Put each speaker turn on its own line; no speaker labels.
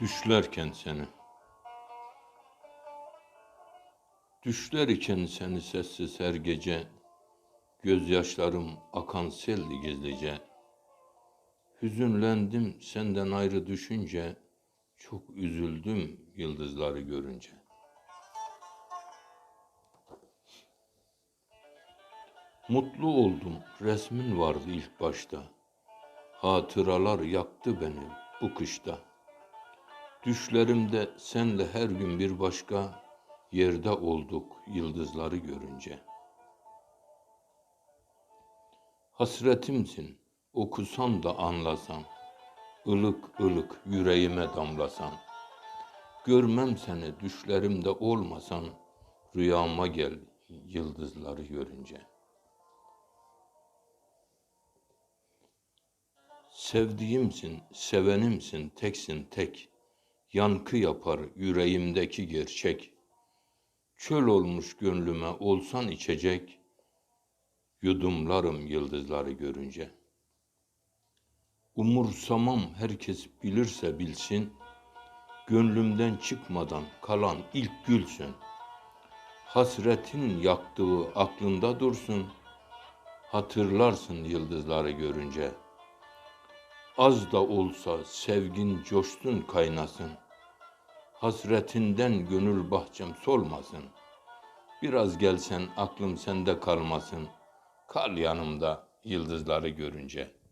Düşlerken seni. Düşler iken seni sessiz her gece, Gözyaşlarım akan seldi gizlice. Hüzünlendim senden ayrı düşünce, Çok üzüldüm yıldızları görünce. Mutlu oldum, resmin vardı ilk başta. Hatıralar yaktı beni bu kışta. Düşlerimde senle her gün bir başka yerde olduk yıldızları görünce. Hasretimsin, okusan da anlasan, ılık ılık yüreğime damlasan. Görmem seni düşlerimde olmasan, rüyama gel yıldızları görünce. Sevdiğimsin, sevenimsin, teksin tek. Yankı yapar yüreğimdeki gerçek. Çöl olmuş gönlüme olsan içecek. Yudumlarım yıldızları görünce. Umursamam herkes bilirse bilsin. Gönlümden çıkmadan kalan ilk gülsün. Hasretin yaktığı aklında dursun. Hatırlarsın yıldızları görünce.'' Az da olsa sevgin coşsun kaynasın. Hasretinden gönül bahçem solmasın. Biraz gelsen aklım sende kalmasın. Kal yanımda yıldızları görünce.''